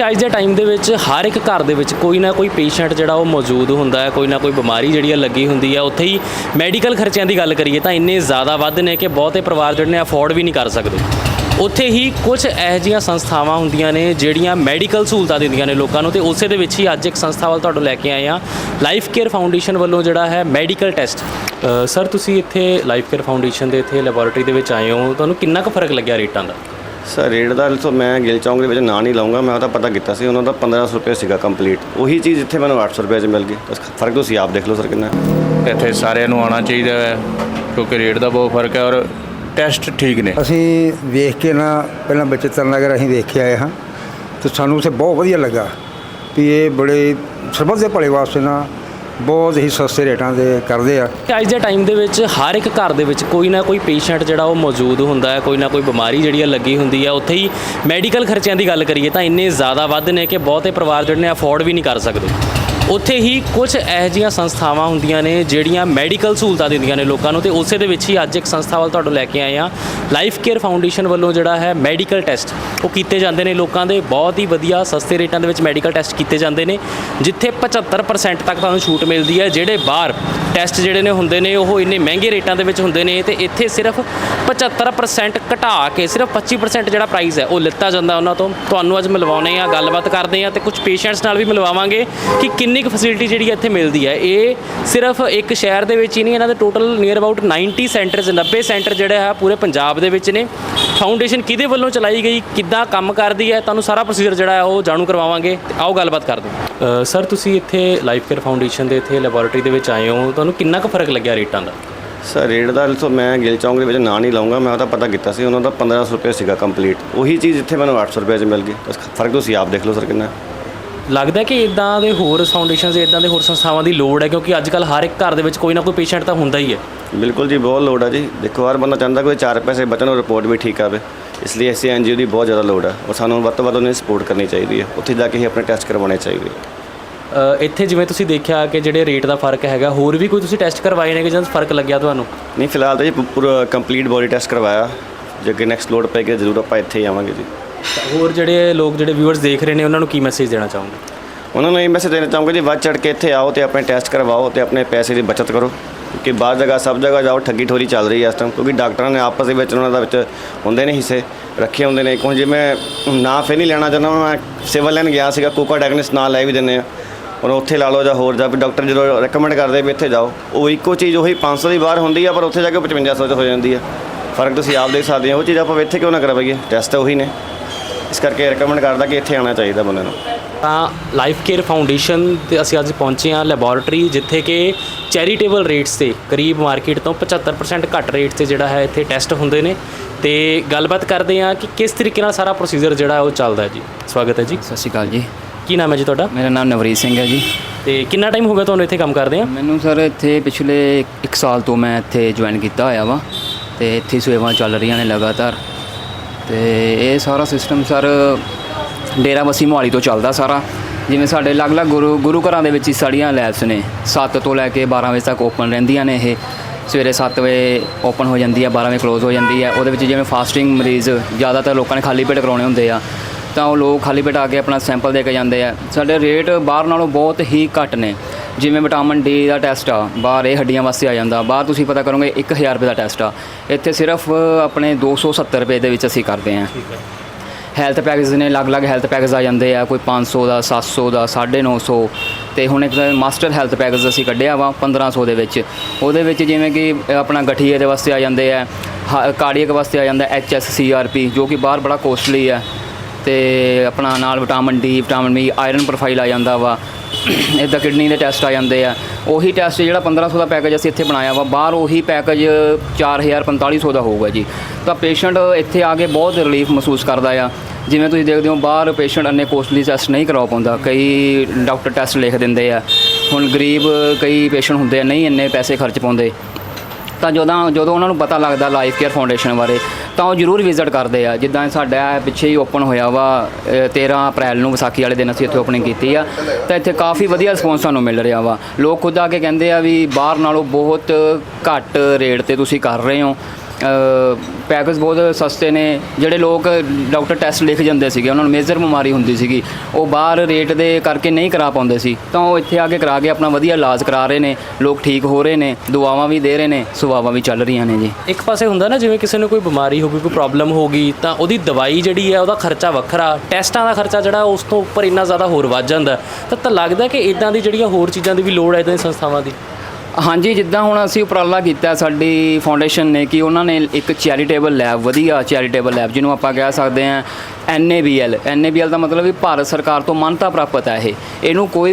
ਅੱਜ ਦੇ ਟਾਈਮ ਦੇ ਵਿੱਚ ਹਰ ਇੱਕ ਘਰ ਦੇ ਵਿੱਚ ਕੋਈ ਨਾ ਕੋਈ ਪੇਸ਼ੈਂਟ ਜਿਹੜਾ ਉਹ ਮੌਜੂਦ ਹੁੰਦਾ ਹੈ, ਕੋਈ ਨਾ ਕੋਈ ਬਿਮਾਰੀ ਜਿਹੜੀ ਹੈ ਲੱਗੀ ਹੁੰਦੀ ਹੈ ਉੱਥੇ ਹੀ ਮੈਡੀਕਲ ਖਰਚਿਆਂ ਦੀ ਗੱਲ ਕਰੀਏ ਤਾਂ ਇੰਨੇ ਜ਼ਿਆਦਾ ਵੱਧ ਨੇ ਕਿ ਬਹੁਤੇ ਪਰਿਵਾਰ ਜਿਹੜੇ ਨੇ ਅਫੋਰਡ ਵੀ ਨਹੀਂ ਕਰ ਸਕਦੇ। ਉੱਥੇ ਹੀ ਕੁਝ ਇਹੋ ਜਿਹੀਆਂ ਸੰਸਥਾਵਾਂ ਹੁੰਦੀਆਂ ਨੇ ਜਿਹੜੀਆਂ ਮੈਡੀਕਲ ਸਹੂਲਤਾਂ ਦਿੰਦੀਆਂ ਨੇ ਲੋਕਾਂ ਨੂੰ ਤੇ ਉਸੇ ਦੇ ਵਿੱਚ ਹੀ ਅੱਜ ਇੱਕ ਸੰਸਥਾ ਵੱਲ ਤੁਹਾਨੂੰ ਲੈ ਕੇ ਆਏ ਆ ਲਾਈਫ ਕੇਅਰ ਫਾਊਂਡੇਸ਼ਨ ਵੱਲੋਂ ਜਿਹੜਾ ਹੈ ਮੈਡੀਕਲ ਟੈਸਟ ਸਰ, ਤੁਸੀਂ ਇੱਥੇ ਲਾਈਫ ਕੇਅਰ ਫਾਊਂਡੇਸ਼ਨ ਦੇ ਇੱਥੇ ਲੈਬੋਰੇਟਰੀ ਦੇ ਵਿੱਚ ਆਏ ਹੋ, ਤੁਹਾਨੂੰ ਕਿੰਨਾ ਕੁ ਫ਼ਰਕ ਲੱਗਿਆ ਰੇਟਾਂ ਦਾ? ਸਰ ਰੇਟ ਦਾ ਤਾਂ ਮੈਂ ਗਿਲ ਚੌਂਕ ਦੇ ਵਿੱਚ ਨਾਂ ਨਹੀਂ ਲਾਉਂਗਾ ਮੈਂ ਉਹਦਾ ਪਤਾ ਕੀਤਾ ਸੀ ਉਹਨਾਂ ਦਾ 1500 ਰੁਪਏ ਸੀਗਾ ਕੰਪਲੀਟ ਉਹੀ ਚੀਜ਼ ਇੱਥੇ ਮੈਨੂੰ 800 ਰੁਪਏ 'ਚ ਮਿਲ ਗਈ। ਬਸ ਫ਼ਰਕ ਤੁਸੀਂ ਆਪ ਦੇਖ ਲਓ ਸਰ ਕਿੰਨਾ। ਇੱਥੇ ਸਾਰਿਆਂ ਨੂੰ ਆਉਣਾ ਚਾਹੀਦਾ ਹੈ ਕਿਉਂਕਿ ਰੇਟ ਦਾ ਬਹੁਤ ਫ਼ਰਕ ਹੈ ਔਰ ਟੈਸਟ ਠੀਕ ਨੇ। ਅਸੀਂ ਵੇਖ ਕੇ ਨਾ ਪਹਿਲਾਂ ਬਚਤਰ ਨਗਰ ਅਸੀਂ ਵੇਖ ਕੇ ਆਏ ਹਾਂ ਤੇ ਸਾਨੂੰ ਉੱਥੇ ਬਹੁਤ ਵਧੀਆ ਲੱਗਾ ਵੀ ਇਹ ਬੜੇ ਸਰਬੱਤ ਦੇ ਭਲੇ ਵਾਸਤੇ ਨਾ ਬਹੁਤ ਹੀ ਸਸਤੇ ਰੇਟਾਂ ਦੇ ਕਰਦੇ ਆ। ਕਿ ਅੱਜ ਦੇ ਟਾਈਮ ਦੇ ਵਿੱਚ ਹਰ ਇੱਕ ਘਰ ਦੇ ਵਿੱਚ ਕੋਈ ਨਾ ਕੋਈ ਪੇਸ਼ੈਂਟ ਜਿਹੜਾ ਉਹ ਮੌਜੂਦ ਹੁੰਦਾ ਹੈ, ਕੋਈ ਨਾ ਕੋਈ ਬਿਮਾਰੀ ਜਿਹੜੀ ਆ ਲੱਗੀ ਹੁੰਦੀ ਆ। ਉੱਥੇ ਹੀ ਮੈਡੀਕਲ ਖਰਚਿਆਂ ਦੀ ਗੱਲ ਕਰੀਏ ਤਾਂ ਇੰਨੇ ਜ਼ਿਆਦਾ ਵੱਧ ਨੇ ਕਿ ਬਹੁਤੇ ਪਰਿਵਾਰ ਜਿਹੜੇ ਨੇ ਅਫੋਰਡ ਵੀ ਨਹੀਂ ਕਰ ਸਕਦੇ। ਉੱਥੇ ਹੀ ਕੁਝ ਇਹੋ ਜਿਹੀਆਂ ਸੰਸਥਾਵਾਂ ਹੁੰਦੀਆਂ ਨੇ ਜਿਹੜੀਆਂ ਮੈਡੀਕਲ ਸਹੂਲਤਾਂ ਦਿੰਦੀਆਂ ਨੇ ਲੋਕਾਂ ਨੂੰ ਤੇ ਉਸੇ ਦੇ ਵਿੱਚ ਹੀ ਅੱਜ ਇੱਕ ਸੰਸਥਾ ਵੱਲ ਤੁਹਾਨੂੰ ਲੈ ਕੇ ਆਏ ਆ ਲਾਈਫ ਕੇਅਰ ਫਾਊਂਡੇਸ਼ਨ ਵੱਲੋਂ ਜਿਹੜਾ ਹੈ ਮੈਡੀਕਲ ਟੈਸਟ। ਉਹ ਕੀਤੇ ਜਾਂਦੇ ਨੇ ਲੋਕਾਂ ਦੇ, ਬਹੁਤ ਹੀ ਵਧੀਆ ਸਸਤੇ ਰੇਟਾਂ ਦੇ ਵਿੱਚ ਮੈਡੀਕਲ ਟੈਸਟ ਕੀਤੇ ਜਾਂਦੇ ਨੇ, ਜਿੱਥੇ 75% ਤੱਕ ਤੁਹਾਨੂੰ ਛੂਟ ਮਿਲਦੀ ਹੈ, ਜਿਹੜੇ ਬਾਹਰ ਟੈਸਟ ਜਿਹੜੇ ਨੇ ਹੁੰਦੇ ਨੇ, ਉਹ ਇੰਨੇ ਮਹਿੰਗੇ ਰੇਟਾਂ ਦੇ ਵਿੱਚ ਹੁੰਦੇ ਨੇ ਤੇ ਇੱਥੇ ਸਿਰਫ 75% ਘਟਾ ਕੇ ਸਿਰਫ 25% ਜਿਹੜਾ ਪ੍ਰਾਈਸ ਹੈ, ਉਹ ਲਿੱਤਾ ਜਾਂਦਾ ਉਹਨਾਂ ਤੋਂ। ਤੁਹਾਨੂੰ ਅੱਜ ਮਿਲਵਾਉਣੇ ਆ ਗੱਲਬਾਤ ਕਰਦੇ ਆ ਤੇ ਕੁਝ ਪੇਸ਼ੈਂਟਸ ਨਾਲ ਵੀ ਮਿਲਵਾਵਾਂਗੇ ਕਿ ਕਿੰਨੇ ਕੁ ਫੈਸਿਲਿਟੀ ਜਿਹੜੀ ਹੈ ਇੱਥੇ ਮਿਲਦੀ ਹੈ ਇਹ ਸਿਰਫ ਇੱਕ ਸ਼ਹਿਰ ਦੇ ਵਿੱਚ ਹੀ ਨਹੀਂ ਇਹਨਾਂ ਦੇ total near about 90 centres 90 centre ਜਿਹੜੇ ਹੈ ਪੂਰੇ ਪੰਜਾਬ ਦੇ ਵਿੱਚ ਨੇ। ਫਾਊਂਡੇਸ਼ਨ ਕਿਹਦੇ ਵੱਲੋਂ ਚਲਾਈ ਗਈ? ਕਿੱਦਾਂ ਕੰਮ ਕਰਦੀ ਹੈ ਤੁਹਾਨੂੰ ਸਾਰਾ ਪ੍ਰੋਸੀਜਰ ਜਿਹੜਾ ਹੈ ਉਹ ਜਾਣੂ ਕਰਵਾਵਾਂਗੇ। ਆਓ ਗੱਲਬਾਤ ਕਰਦੇ ਹਾਂ। ਸਰ ਤੁਸੀਂ ਇੱਥੇ ਲਾਈਫ ਕੇਅਰ ਫਾਊਂਡੇਸ਼ਨ ਦੇ ਇੱਥੇ ਲੈਬੋਰੇਟਰੀ ਦੇ ਵਿੱਚ ਆਏ ਹੋ। ਤੁਹਾਨੂੰ ਕਿੰਨਾ ਕੁ ਫ਼ਰਕ ਲੱਗਿਆ ਰੇਟਾਂ ਦਾ? ਸਰ ਰੇਟ ਦਾ ਤਾਂ ਮੈਂ ਗਿਲ ਚੌਂਕ ਦੇ ਵਿੱਚ ਨਾਂ ਨਹੀਂ ਲਾਉਂਗਾ ਮੈਂ ਉਹਦਾ ਪਤਾ ਕੀਤਾ ਸੀ। ਉਹਨਾਂ ਦਾ 1500 ਰੁਪਏ ਸੀਗਾ ਕੰਪਲੀਟ ਉਹੀ ਚੀਜ਼ ਇੱਥੇ ਮੈਨੂੰ 800 ਰੁਪਏ 'ਚ ਮਿਲ ਗਈ। ਫ਼ਰਕ ਤੁਸੀਂ ਆਪ ਦੇਖ ਲਓ ਸਰ ਕਿੰਨਾ। ਹੈ। ਲੱਗਦਾ ਕਿ ਇਦਾਂ ਦੇ ਹੋਰ ਫਾਊਂਡੇਸ਼ਨਸ ਇਦਾਂ ਦੇ ਹੋਰ ਸੰਸਥਾਵਾਂ ਦੀ ਲੋੜ ਹੈ? ਕਿਉਂਕਿ ਅੱਜ ਕੱਲ ਹਰ ਇੱਕ ਘਰ ਦੇ ਵਿੱਚ ਕੋਈ ਨਾ ਕੋਈ ਪੇਸ਼ੈਂਟ ਤਾਂ ਹੁੰਦਾ ਹੀ ਹੈ। ਬਿਲਕੁਲ ਜੀ ਬਹੁਤ ਲੋੜ ਹੈ ਜੀ। ਦੇਖੋ ਹਰ ਬੰਦਾ ਚਾਹੁੰਦਾ ਕੋਈ ਚਾਰ ਪੈਸੇ ਬਚਣ ਔਰ ਰਿਪੋਰਟ ਵੀ ਠੀਕ ਆਵੇ। ਇਸ ਲਈ ਐਸੀ ਐਨਜੀਓ ਦੀ ਬਹੁਤ ਜ਼ਿਆਦਾ ਲੋੜ ਹੈ ਔਰ ਸਾਨੂੰ ਵੱਧ ਤੋਂ ਵੱਧ ਉਹਨੇ ਸਪੋਰਟ ਕਰਨੀ ਚਾਹੀਦੀ ਹੈ। ਉੱਥੇ ਜਾ ਕੇ ਹੀ ਆਪਣੇ ਟੈਸਟ ਕਰਵਾਉਣੇ ਚਾਹੀਦੇ ਇੱਥੇ ਜਿਵੇਂ ਤੁਸੀਂ ਦੇਖਿਆ ਕਿ ਜਿਹੜੇ ਰੇਟ ਦਾ ਫ਼ਰਕ ਹੈਗਾ ਹੋਰ ਵੀ ਕੋਈ ਤੁਸੀਂ ਟੈਸਟ ਕਰਵਾਏ ਨੇ ਕਿ ਜਾਂ ਫ਼ਰਕ ਲੱਗਿਆ ਤੁਹਾਨੂੰ? ਨਹੀਂ ਫਿਲਹਾਲ ਤਾਂ ਜੀ ਪੂ- ਪੂਰਾ ਕੰਪਲੀਟ ਬੋਡੀ ਟੈਸਟ ਕਰਵਾਇਆ। ਜੇ ਅੱਗੇ ਨੈਕਸਟ ਲੋਡ ਪਏਗੀ ਤਾਂ ਜ਼ਰੂਰ ਆਪਾਂ ਇੱਥੇ ਹੀ ਆਵਾਂਗੇ ਜੀ। ਤਾਂ ਹੋਰ ਜਿਹੜੇ ਲੋਕ, ਜਿਹੜੇ ਵਿਊਅਰਸ ਦੇਖ ਰਹੇ ਨੇ, ਉਹਨਾਂ ਨੂੰ ਕੀ ਮੈਸੇਜ ਦੇਣਾ ਚਾਹੋਗੇ? ਉਹਨਾਂ ਨੂੰ ਇਹ ਮੈਸੇਜ ਦੇਣਾ ਚਾਹੂੰਗਾ ਜੀ, ਵੱਧ ਚੜ ਕੇ ਇੱਥੇ ਆਓ ਤੇ ਆਪਣੇ ਟੈਸਟ ਕਰਵਾਓ ਤੇ ਆਪਣੇ ਪੈਸੇ ਦੀ ਬਚਤ ਕਰੋ। ਕਿਉਂਕਿ ਬਾਹਰ ਜਗ੍ਹਾ, ਸਭ ਜਗ੍ਹਾ ਜਾਓ, ਠੱਗੀ ਠੋਰੀ ਚੱਲ ਰਹੀ ਹੈ ਇਸ ਟਾਈਮ ਕਿਉਂਕਿ ਡਾਕਟਰਾਂ ਨੇ ਆਪਸ ਦੇ ਵਿੱਚ, ਉਹਨਾਂ ਦਾ ਵਿੱਚ ਹੁੰਦੇ ਨੇ ਹਿੱਸੇ, ਰੱਖੇ ਹੁੰਦੇ ਨੇ। ਕੋਈ ਮੈਂ ਨਾਂ ਫੇ ਨਹੀਂ ਲੈਣਾ ਚਾਹੁੰਦਾ, ਮੈਂ ਸਿਵਲ ਲੈਣ ਗਿਆ ਸੀਗਾ, ਕੋਕਾ ਡਾਇਗਨਿਸ ਨਾਂ ਲੈ ਵੀ ਦਿੰਦੇ ਆ। ਔਰ ਉੱਥੇ ਲਾ ਲਓ ਜਾਂ ਹੋਰ, ਜਾਂ ਵੀ ਡਾਕਟਰ ਜਦੋਂ ਰეკਮੈਂਡ ਕਰਦੇ ਵੀ ਇੱਥੇ ਜਾਓ, ਉਹ ਇੱਕੋ ਚੀਜ਼, ਉਹੀ 500 ਦੀ ਬਾਹਰ ਹੁੰਦੀ ਆ, ਪਰ ਉੱਥੇ ਜਾ ਕੇ 5500 ਚ ਹੋ ਜਾਂਦੀ ਆ। ਫ਼ਰਕ ਤੁਸੀਂ ਆਪ ਦੇਖ ਸਕਦੇ ਹੋ, ਉਹ ਚੀਜ਼ ਆਪਾਂ ਇੱਥੇ ਕਿਉਂ ਨਾ ਕਰਵਾਈਏ? ਟੈਸਟ ਉਹੀ ਨੇ। ਇਸ ਕਰਕੇ ਰეკਮੈਂਡ ਕਰਦਾ ਕਿ ਇੱਥੇ ਆਉਣਾ ਚਾਹੀਦਾ ਬੰਦੇ ਨੂੰ। ਤਾਂ ਲਾਈਫ ਕੇਅਰ ਫਾਊਂਡੇਸ਼ਨ ਤੇ ਅਸੀਂ ਅੱਜ ਪਹੁੰਚੇ ਹਾਂ ਲੈਬੋਰੇਟਰੀ ਜਿੱਥੇ ਕਿ ਚੈਰੀਟੇਬਲ ਰੇਟਸ ਤੇ ਕਰੀਬ ਮਾਰਕੀਟ ਤੋਂ 75% ਘੱਟ ਰੇਟ ਤੇ ਜਿਹੜਾ ਹੈ ਇੱਥੇ ਟੈਸਟ ਹੁੰਦੇ ਨੇ। ਤੇ ਗੱਲਬਾਤ ਕਰਦੇ ਹਾਂ ਕਿ ਕਿਸ ਤਰੀਕੇ ਨਾਲ ਸਾਰਾ ਪ੍ਰੋਸੀਜਰ ਜਿਹੜਾ ਹੈ ਉਹ ਚੱਲਦਾ ਹੈ ਜੀ। ਸਵਾਗਤ ਹੈ ਜੀ। ਸਤਿ ਸ਼੍ਰੀ ਅਕਾਲ ਜੀ। ਕੀ ਨਾਮ ਹੈ ਜੀ ਤੁਹਾਡਾ? ਮੇਰਾ ਨਾਮ ਨਵਰੀਤ ਸਿੰਘ ਹੈ ਜੀ। ਤੇ ਕਿੰਨਾ ਟਾਈਮ ਹੋ ਗਿਆ ਤੁਹਾਨੂੰ ਇੱਥੇ ਕੰਮ ਕਰਦੇ ਆ ਮੈਨੂੰ ਸਰ ਇੱਥੇ ਪਿਛਲੇ 1 ਸਾਲ ਤੋਂ ਮੈਂ ਇੱਥੇ ਜੁਆਇਨ ਕੀਤਾ ਹੋਇਆ ਵਾ। ਤੇ ਇੱਥੇ ਸੇਵਾਵਾਂ ਚੱਲ ਰਹੀਆਂ ਨੇ ਲਗਾਤਾਰ। ਤੇ ਇਹ ਸਾਰਾ ਸਿਸਟਮ ਸਰ ਡੇਰਾ ਬਸੀ ਮੋਹਾਲੀ ਤੋਂ ਚੱਲਦਾ ਸਾਰਾ। ਜਿਵੇਂ ਸਾਡੇ ਅਲੱਗ-ਅਲੱਗ ਗੁਰੂ ਗੁਰੂ ਘਰਾਂ ਦੇ ਵਿੱਚ ਹੀ ਸਾੜੀਆਂ ਲੈਬਸ ਨੇ। 7 ਤੋਂ ਲੈ ਕੇ 12 ਵਜੇ ਤੱਕ ਓਪਨ ਰਹਿੰਦੀਆਂ ਨੇ ਇਹ। ਸਵੇਰੇ 7 ਵਜੇ ਓਪਨ ਹੋ ਜਾਂਦੀ ਹੈ 12 ਵਜੇ ਕਲੋਜ਼ ਹੋ ਜਾਂਦੀ ਹੈ ਉਹਦੇ ਵਿੱਚ ਜਿਵੇਂ ਫਾਸਟਿੰਗ ਮਰੀਜ਼ ਜ਼ਿਆਦਾਤਰ ਲੋਕਾਂ ਨੇ ਖਾਲੀ ਪੇਟ ਕਰਾਉਣੇ ਹੁੰਦੇ ਆ। ਤਾਂ ਉਹ ਲੋਕ ਖਾਲੀ ਪੇਟ ਆ ਕੇ ਆਪਣਾ ਸੈਂਪਲ ਦੇ ਕੇ ਜਾਂਦੇ ਆ। ਸਾਡੇ ਰੇਟ ਬਾਹਰ ਨਾਲੋਂ ਬਹੁਤ ਹੀ ਘੱਟ ਨੇ। ਜਿਵੇਂ ਵਿਟਾਮਿਨ ਡੀ ਦਾ ਟੈਸਟ ਆ ਬਾਹਰ ਇਹ ਹੱਡੀਆਂ ਵਾਸਤੇ ਆ ਜਾਂਦਾ। ਬਾਹਰ ਤੁਸੀਂ ਪਤਾ ਕਰੋਗੇ 1000 ਰੁਪਏ ਦਾ ਟੈਸਟ ਆ। ਇੱਥੇ ਸਿਰਫ ਆਪਣੇ 270 ਰੁਪਏ ਦੇ ਵਿੱਚ ਅਸੀਂ ਕਰਦੇ ਹਾਂ। ਹੈਲਥ ਪੈਕੇਜ ਨੇ ਅਲੱਗ-ਅਲੱਗ ਹੈਲਥ ਪੈਕੇਜ ਆ ਜਾਂਦੇ ਆ। ਕੋਈ 500 ਦਾ 700 ਦਾ 950 ਤੇ ਹੁਣ ਇੱਕ ਮਾਸਟਰ ਹੈਲਥ ਪੈਕੇਜ ਅਸੀਂ ਕੱਢਿਆ ਵਾ 1500 ਦੇ ਵਿੱਚ। ਉਹਦੇ ਵਿੱਚ ਜਿਵੇਂ ਕਿ ਆਪਣਾ ਗਠੀਏ ਦੇ ਵਾਸਤੇ ਆ ਜਾਂਦੇ ਆ ਕਾਰਡੀਅਕ ਵਾਸਤੇ ਆ ਜਾਂਦਾ H S C R P ਜੋ ਕਿ ਬਾਹਰ ਬੜਾ ਕੋਸਟਲੀ ਹੈ ਤੇ ਆਪਣਾ ਨਾਲ vitamin D, vitamin B iron profile ਆ ਜਾਂਦਾ ਵਾ। ਇਦਾਂ ਕਿਡਨੀ ਦੇ ਟੈਸਟ ਆ ਜਾਂਦੇ ਆ। ਉਹੀ ਟੈਸਟ ਜਿਹੜਾ 1500 ਦਾ ਪੈਕੇਜ ਅਸੀਂ ਇੱਥੇ ਬਣਾਇਆ ਵਾ, ਬਾਹਰ ਉਹੀ ਪੈਕੇਜ 4000 4500 ਦਾ ਹੋਊਗਾ ਜੀ। ਤਾਂ ਪੇਸ਼ੈਂਟ ਇੱਥੇ ਆ ਕੇ ਬਹੁਤ ਰਿਲੀਫ ਮਹਿਸੂਸ ਕਰਦਾ ਆ। ਜਿਵੇਂ ਤੁਸੀਂ ਦੇਖਦੇ ਹੋ, ਬਾਹਰ ਪੇਸ਼ੈਂਟ ਅੰਨੇ ਕੋਸਟਲੀ ਟੈਸਟ ਨਹੀਂ ਕਰਵਾ ਪਾਉਂਦਾ। ਕਈ ਡਾਕਟਰ ਟੈਸਟ ਲਿਖ ਦਿੰਦੇ ਆ। ਹੁਣ ਗਰੀਬ ਕਈ ਪੇਸ਼ੈਂਟ ਹੁੰਦੇ ਆ, ਨਹੀਂ ਇੰਨੇ ਪੈਸੇ ਖਰਚ ਪਾਉਂਦੇ। ਤਾਂ ਜਦੋਂ ਜਦੋਂ ਉਹਨਾਂ ਨੂੰ ਪਤਾ ਲੱਗਦਾ ਲਾਈਫ ਕੇਅਰ ਫਾਊਂਡੇਸ਼ਨ ਬਾਰੇ ਤਾਂ ਉਹ ਜ਼ਰੂਰ ਵਿਜ਼ਿਟ ਕਰਦੇ ਆ। ਜਿੱਦਾਂ ਸਾਡਾ ਪਿੱਛੇ ਹੀ ਓਪਨ ਹੋਇਆ ਵਾ ਅ, 13 ਅਪ੍ਰੈਲ ਨੂੰ ਵਿਸਾਖੀ ਵਾਲੇ ਦਿਨ ਅਸੀਂ ਇੱਥੇ ਓਪਨਿੰਗ ਕੀਤੀ ਆ। ਤਾਂ ਇੱਥੇ ਕਾਫੀ ਵਧੀਆ ਰਿਸਪੌਂਸ ਸਾਨੂੰ ਮਿਲ ਰਿਹਾ ਵਾ। ਲੋਕ ਖੁਦ ਆ ਕੇ ਕਹਿੰਦੇ ਆ ਵੀ ਬਾਹਰ ਨਾਲੋਂ ਬਹੁਤ ਘੱਟ ਰੇਟ ਤੇ ਤੁਸੀਂ ਕਰ ਰਹੇ ਹੋ। ਪੈਕੇਜ ਬਹੁਤ ਸਸਤੇ ਨੇ। ਜਿਹੜੇ ਲੋਕ ਡਾਕਟਰ ਟੈਸਟ ਲਿਖ ਜਾਂਦੇ ਸੀਗੇ, ਉਹਨਾਂ ਨੂੰ ਮੇਜਰ ਬਿਮਾਰੀ ਹੁੰਦੀ ਸੀਗੀ। ਉਹ ਬਾਹਰ ਰੇਟ ਦੇ ਕਰਕੇ ਨਹੀਂ ਕਰਾ ਪਾਉਂਦੇ ਸੀ। ਤਾਂ ਉਹ ਇੱਥੇ ਆ ਕੇ ਕਰਾ ਕੇ ਆਪਣਾ ਵਧੀਆ ਇਲਾਜ ਕਰਾ ਰਹੇ ਨੇ। ਲੋਕ ਠੀਕ ਹੋ ਰਹੇ ਨੇ, ਦੁਆਵਾਂ ਵੀ ਦੇ ਰਹੇ ਨੇ ਸੁਵਾਵਾਂ ਵੀ ਚੱਲ ਰਹੀਆਂ ਨੇ ਜੀ। ਇੱਕ ਪਾਸੇ ਹੁੰਦਾ ਨਾ, ਜਿਵੇਂ ਕਿਸੇ ਨੂੰ ਕੋਈ ਬਿਮਾਰੀ ਹੋ ਗਈ ਕੋਈ ਪ੍ਰੋਬਲਮ ਹੋ ਗਈ ਤਾਂ ਉਹਦੀ ਦਵਾਈ ਜਿਹੜੀ ਹੈ, ਉਹਦਾ ਖਰਚਾ ਵੱਖਰਾ। ਟੈਸਟਾਂ ਦਾ ਖਰਚਾ ਜਿਹੜਾ, ਉਸ ਤੋਂ ਉੱਪਰ ਇੰਨਾ ਜ਼ਿਆਦਾ ਹੋਰ ਵੱਧ ਜਾਂਦਾ। ਤਾਂ ਤਾਂ ਲੱਗਦਾ ਕਿ ਇਦਾਂ ਦੀ ਜਿਹੜੀਆਂ ਹੋਰ ਚੀਜ਼ਾਂ ਦੀ ਵੀ ਲੋੜ ਹੈ ਇਦਾਂ ਦੀ ਸੰਸਥਾਵਾਂ ਦੀ? ਹਾਂਜੀ, ਜਿੱਦਾਂ ਹੁਣ ਅਸੀਂ ਉਪਰਾਲਾ ਕੀਤਾ ਸਾਡੀ ਫਾਊਂਡੇਸ਼ਨ ਨੇ ਕਿ ਉਹਨਾਂ ਨੇ ਇੱਕ ਚੈਰੀਟੇਬਲ ਲੈਬ ਵਧੀਆ ਚੈਰੀਟੇਬਲ ਲੈਬ ਜਿਹਨੂੰ ਆਪਾਂ ਕਹਿ ਸਕਦੇ ਹਾਂ ਐਨਏਬੀਐਲ ਐਨਏਬੀਐਲ ਦਾ ਮਤਲਬ ਵੀ ਭਾਰਤ ਸਰਕਾਰ ਤੋਂ ਮਾਨਤਾ ਪ੍ਰਾਪਤ ਹੈ ਇਹ। ਇਹਨੂੰ ਕੋਈ